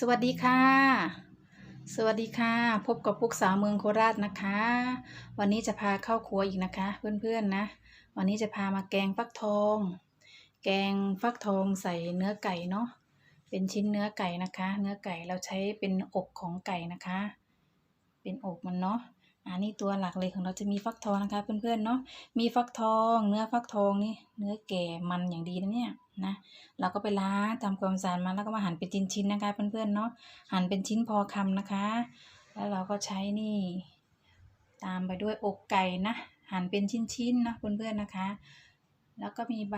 สวัสดีค่ะ สวัสดีค่ะ พบกับพวกสาวเมืองโคราชนะคะ วันนี้จะพาเข้าครัวอีกนะคะ เพื่อนๆนะ วันนี้จะพามาแกงฟักทอง แกงฟักทองใส่เนื้อไก่เนาะ เป็นชิ้นเนื้อไก่นะคะ เนื้อไก่เราใช้เป็นอกของไก่นะคะ เป็นอกมันเนาะอันนี้ตัวหลักเลยของเราจะมีฟักทองนะคะ เพื่อนๆเนาะ มีฟักทอง เนื้อฟักทองนี่ เนื้อแก่มันอย่างดีนะเนี่ย นะเราก็ไปล้างทำความสะอาดมาแล้วก็มาหั่นเป็นชิ้นๆนะคะเพื่อนๆเนาะหั่นเป็นชิ้นพอคำนะคะ แล้วเราก็ใช้นี่ ตามไปด้วยอกไก่นะหั่นเป็นชิ้นๆนะเพื่อนๆนะคะ แล้วก็มีใบ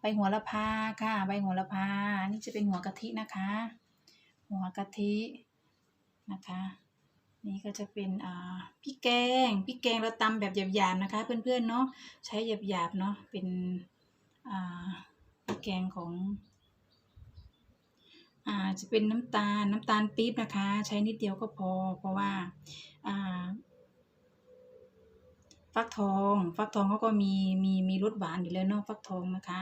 ใบหัวละพาค่ะ ใบหัวละพา นี่จะเป็นหัวกะทินะคะ หัวกะทินะคะ นี่ก็จะเป็นอ่าพริกแกงพริกแกงเราตำแบบหยาบๆนะคะ เพื่อนๆเนาะใช้หยาบๆเนาะเป็นอ่า แกงของอ่าจะเป็นน้ำตาลน้ำตาลปี๊บนะคะ ใช้นิดเดียวก็พอ เพราะว่าอ่าฟักทองฟักทองเขาก็มีมีมีรสหวานอยู่แล้วเนาะฟักทองนะคะ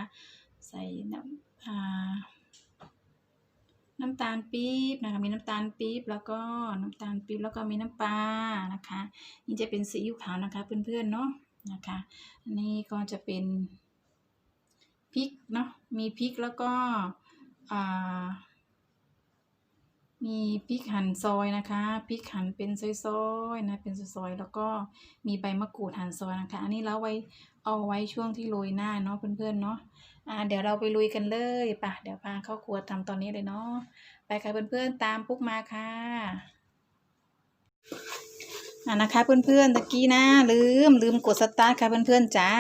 ใส่น้ำอ่าน้ำตาลปี๊บนะคะมีน้ำตาลปี๊บแล้วก็น้ำตาลปี๊บแล้วก็มีน้ำปลานะคะ นี่จะเป็นซีอิ๊วขาวนะคะเพื่อนๆเนาะนะคะนนี้ก็จะเป็น พริกเนาะมีพริกแล้วก็มีพริกหั่นซอยนะคะพริกหั่นเป็นซอยๆนะเป็นซอยๆแล้วก็มีใบมะกรูดหั่นซอยนะคะ อันนี้เราไว้เอาไว้ช่วงที่โรยหน้าเนาะเพื่อนๆเนาะอ่าเดี๋ยวเราไปลุยกันเลยปะเดี๋ยวพาเข้าครัวทำตอนนี้เลยเนาะไปค่ะเพื่อนๆตามปุ๊กมาค่ะอ่านะคะเพื่อนๆตะกี้นะลืมลืมกดสตาร์ทค่ะเพื่อนๆจ้า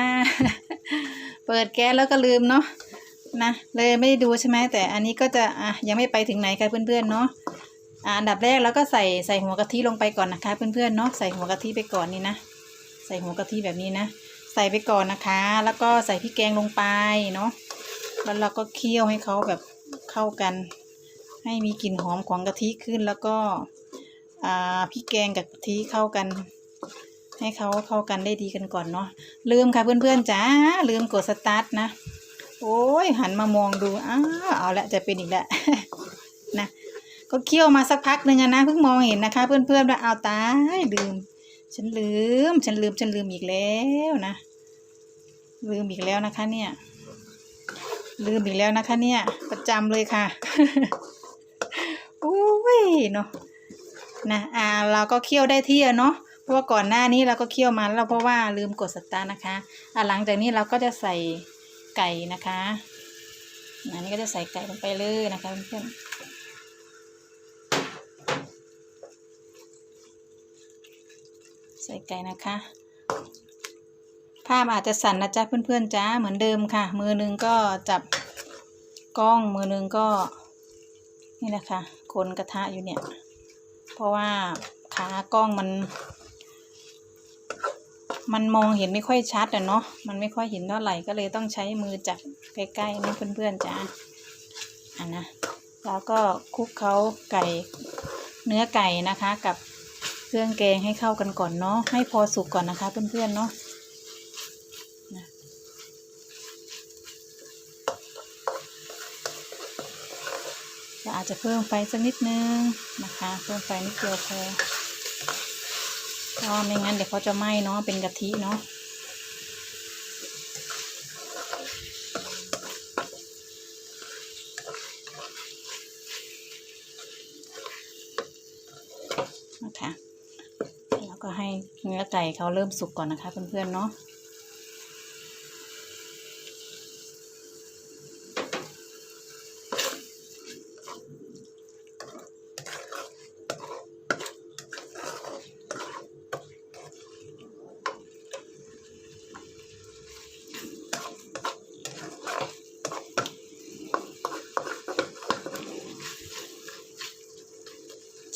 เปิดแก๊สแล้วก็ลืมเนาะนะเลยไม่ได้ดูใช่ไหมแต่อันนี้ก็จะอะยังไม่ไปถึงไหนค่ะเพื่อนๆเนาะอ่าอันดับแรกเราก็ใส่ใส่หัวกะทิลงไปก่อนนะคะ เพื่อนๆเนาะใส่หัวกะทิไปก่อนนี่นะ ใส่หัวกะทิแบบนี้นะ ใส่ไปก่อนนะคะ แล้วก็ใส่พริกแกงลงไปเนาะแล้วเราก็เคี่ยวให้เขาแบบเข้ากัน ให้มีกลิ่นหอมของกะทิขึ้นแล้วก็อ่าพริกแกงกับกะทิเข้ากัน ให้เขาเข้ากันได้ดีกันก่อนเนาะลืมค่ะเพื่อนๆจ้าลืมกดสตาร์ทนะ โอ้ยหันมามองดูอ้าวเอาละจะเป็นอีกแล้วนะก็เคี่ยวมาสักพักหนึ่งนะเพิ่งมองเห็นนะคะ เพื่อนๆว่าเอาตายลืม ฉันลืม ฉันลืมฉันลืมอีกแล้วนะ ลืมอีกแล้วนะคะ เนี่ย ลืมอีกแล้วนะคะ เนี่ย ประจำเลยค่ะโอ้ยเนาะนะอ่าเราก็เคี่ยวได้ที่เนาะ เพราะว่าก่อนหน้านี้เราก็เคี่ยวมาแล้วเพราะว่าลืมกดสตาร์นะคะอ่าหลังจากนี้เราก็จะใส่ไก่นะคะอันนี้ก็จะใส่ไก่ลงไปเลยนะคะเพื่อนใส่ไก่นะคะ ภาพอาจจะสั่นนะจ๊ะเพื่อนๆจ้าเหมือนเดิมค่ะ มือหนึ่งก็จับกล้องมือหนึ่งก็นี่แหละค่ะคนกระทะอยู่เนี่ย เพราะว่าขากล้องมัน มันมองเห็นไม่ค่อยชัดอะเนาะ มันไม่ค่อยเห็นเท่าไหร่ก็เลยต้องใช้มือจับใกล้ๆนี่เพื่อนๆจ้าอะนะ แล้วก็คลุกเขาไก่เนื้อไก่นะคะ กับเครื่องแกงให้เข้ากันก่อนเนาะ ให้พอสุกก่อนนะคะเพื่อนๆเนาะอาจจะเพิ่มไฟสักนิดนึงนะคะ เพิ่มไฟนิดเดียวพอ ราะไม่งั้นเดี๋ยวเขาจะไหม้เนาะเป็นกะทิเนาะนะคะแล้วก็ให้เนื้อไก่เขาเริ่มสุกก่อนนะคะเพื่อนๆเนาะ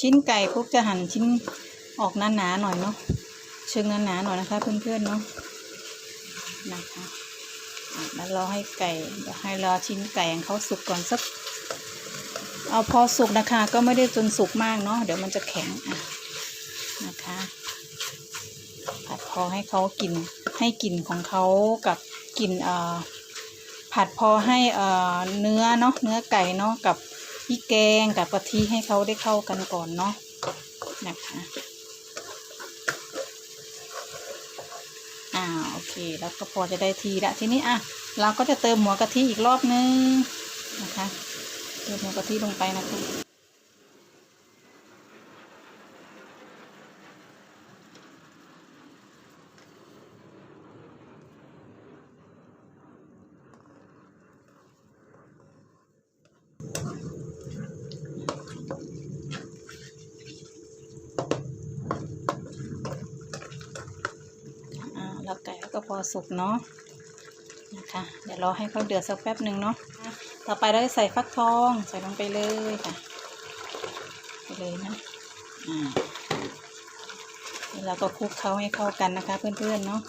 ชิ้นไก่พวกจะหั่นชิ้นออกหนาๆหน่อยเนาะเชิงหนาๆหน่อยนะคะ เพื่อนๆเนาะนะคะแล้วรอให้ไก่เดี๋ยวให้รอชิ้นไก่ของเขาสุกก่อนสัก เอาพอสุกนะคะ ก็ไม่ได้จนสุกมากเนาะเดี๋ยวมันจะแข็งอะนะคะผัดพอให้เขากินให้กลิ่นของเขากับกลิ่นเอ่อผัดพอให้เอ่อเนื้อเนาะเนื้อไก่เนาะกับ ริกแกงกับกะทิให้เขาได้เข้ากันก่อนเนาะนะคะอ่าโอเค แล้วก็พอจะได้ทีละทีนี้อะเราก็จะเติมหัวกะทิอีกรอบนึงนะคะ เติมหัวกะทิลงไปนะคะ อ่าแล้วไก่ก็พ อสุกเนาะนะคะเดี๋ยวรอให้เขาเดือดสักแป๊บหนึ่งเนาะต่อไปเราจะใส่ฟักทองใส่ลงไปเลยค่ะไปเลยนะอ่าแล้วเราก็คลุกเขาให้เข้ากันนะคะ เพื่อนๆเนาะ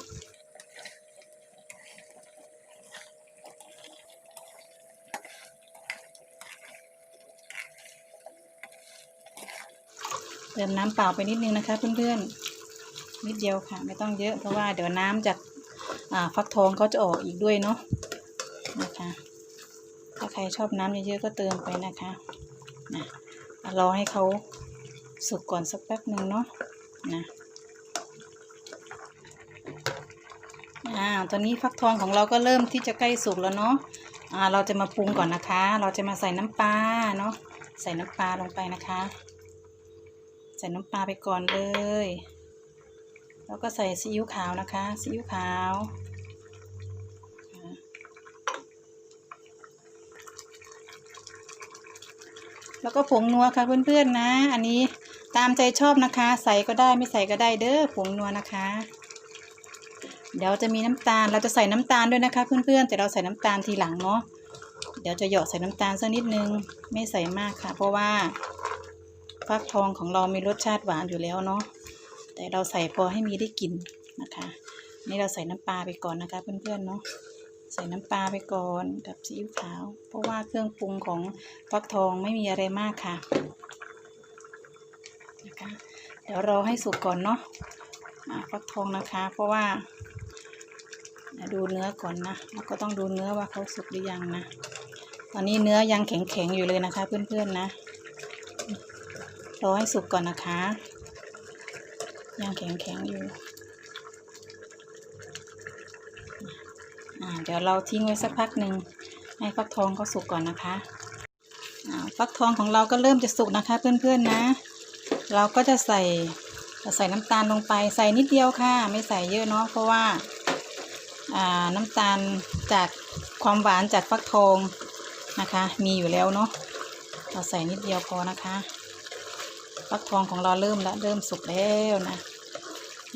เติมน้ำเปล่าไปนิดนึงนะคะ เพื่อนๆนิดเดียวค่ะ ไม่ต้องเยอะเพราะว่าเดี๋ยวน้ำจาก อ่าฟักทองเขาจะออกอีกด้วยเนาะนะคะ ถ้าใครชอบน้ำเยอะๆก็เติมไปนะคะนะรอให้เขาสุกก่อนสักแป๊บหนึ่งเนาะนะอ่าตอนนี้ฟักทองของเราก็เริ่มที่จะใกล้สุกแล้วเนาะอ่าเราจะมาปรุงก่อนนะคะ เราจะมาใส่น้ำปลาเนาะใส่น้ำปลาลงไปนะคะ ใส่น้ำปลาไปก่อนเลย แล้วก็ใส่ซีอิ๊วขาวนะคะซีอิ๊วขาวแล้วก็ผงนัวค่ะเพื่อนๆนะ อันนี้ตามใจชอบนะคะ ใส่ก็ได้ไม่ใส่ก็ได้เด้อผงนัวนะคะ เดี๋ยวจะมีน้ำตาลเราจะใส่น้ำตาลด้วยนะคะเพื่อนๆแต่เราใส่น้ำตาลทีหลังเนาะเดี๋ยวจะหยาะใส่น้ำตาลสักนิดนึงไม่ใส่มากค่ะ เพราะว่าฟักทองของเรามีรสชาติหวานอยู่แล้วเนาะ แต่เราใส่พอให้มีได้กลิ่นนะคะ นี่เราใส่น้ำปลาไปก่อนนะคะ เพื่อนๆเนาะใส่น้ำปลาไปก่อนกับซีอิ๊วขาว เพราะว่าเครื่องปรุงของฟักทองไม่มีอะไรมากค่ะนะคะเดี๋ยวรอให้สุกก่อนเนาะฟักทองนะคะ เพราะว่าดูเนื้อก่อนนะแล้วก็ต้องดูเนื้อว่าเขาสุกหรือยังนะ ตอนนี้เนื้อยังแข็งๆอยู่เลยนะคะ เพื่อนๆนะ รอให้สุกก่อนนะคะ ยังแข็งๆอยู่อ่าเดี๋ยวเราทิ้งไว้สักพักหนึ่งให้ฟักทองเขาสุกก่อนนะคะอ่าฟักทองของเราก็เริ่มจะสุกนะคะเพื่อนๆนะ เราก็จะใส่ใส่น้ำตาลลงไปใส่นิดเดียวค่ะ ไม่ใส่เยอะเนาะเพราะว่าอ่าน้ำตาลจากความหวานจากฟักทองนะคะ มีอยู่แล้วเนาะเราใส่นิดเดียวพอนะคะ ฟักทองของเราเริ่มแล้วเริ่มสุกแล้วนะ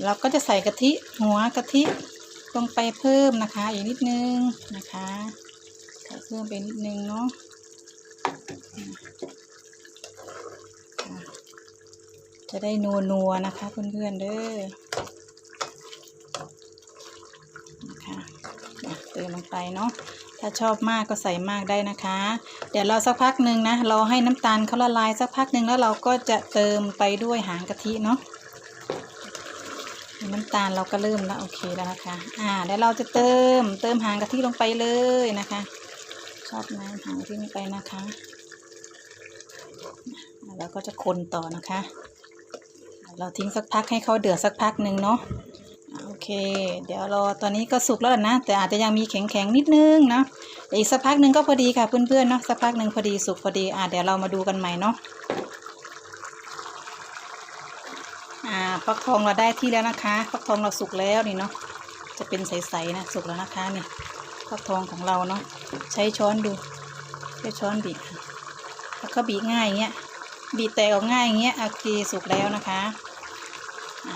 เราก็จะใส่กะทิหัวกะทิลงไปเพิ่มนะคะ อีกนิดนึงนะคะใส่เพิ่มไปนิดนึงเนาะจะได้นัวนัวนะคะเพื่อนๆเด้อนะคะเติมลงไปเนาะ ถ้าชอบมากก็ใส่มากได้นะคะ เดี๋ยวเราสักพักหนึ่งนะรอให้น้ำตาลเขาละลายสักพักหนึ่งแล้วเราก็จะเติมไปด้วยหางกะทิเนาะน้ำตาลเราก็เริ่มแล้วโอเคแล้วนะคะ อ่าเดี๋ยวเราจะเติมเติมหางกะทิลงไปเลยนะคะ ชอบน้ำหางกะทิลงไปนะคะ แล้วก็จะคนต่อนะคะ เราทิ้งสักพักให้เขาเดือดสักพักหนึ่งเนาะ โอเค เดี๋ยวรอตอนนี้ก็สุกแล้วนะ แต่อาจจะยังมีแข็งๆนิดนึงนะเดี๋ยวอีกสักพักหนึ่งก็พอดีค่ะเพื่อนๆเนาะสักพักหนึ่งพอดีสุกพอดีอ่าเดี๋ยวเรามาดูกันใหม่เนาะอ่าฟักทองเราได้ที่แล้วนะคะฟักทองเราสุกแล้วนี่เนาะจะเป็นใสๆนะสุกแล้วนะคะเนี่ยฟักทองของเราเนาะใช้ช้อนดูใช้ช้อนบีบแล้วก็บีบง่ายอย่างเงี้ยบีบแตกออกง่ายอย่างเงี้ยโอเคสุกแล้วนะคะ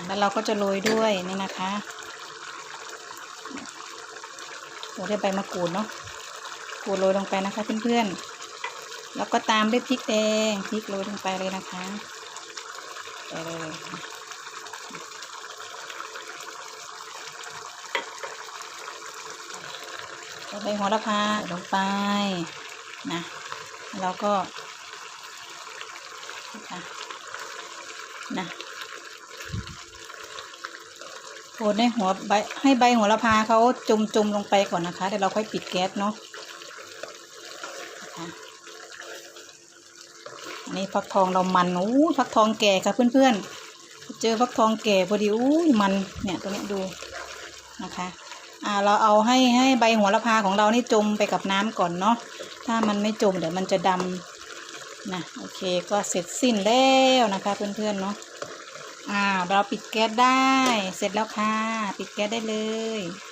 แล้วเราก็จะโรยด้วยนี่นะคะโรยด้วยใบมะกรูดเนาะกรูดโรยลงไปนะคะเพื่อนๆ แล้วก็ตามด้วยพริกแดงพริกโรยลงไปเลยนะคะไปเลยใส่ใบโหระพาลงไปนะ แล้วก็นะคะนะโคนให้หัวใบให้ใบโหระพาเขาจุ่มจุ่มลงไปก่อนนะคะเดี๋ยวเราค่อยปิดแก๊สเนาะอันนี้ฟักทองเรามันอู้ฟักทองแก่ค่ะเพื่อนๆ เจอฟักทองแก่พอดีอู้มันเนี่ยตัวเนี้ยดูนะคะอ่าเราเอาให้ให้ใบหัวละพาของเรานี่จมไปกับน้ำก่อนเนาะถ้ามันไม่จมเดี๋ยวมันจะดำนะโอเคก็เสร็จสิ้นแล้วนะคะเพื่อนๆเนาะ อ่าเราปิดแก๊สได้ เสร็จแล้วค่ะ ปิดแก๊สได้เลย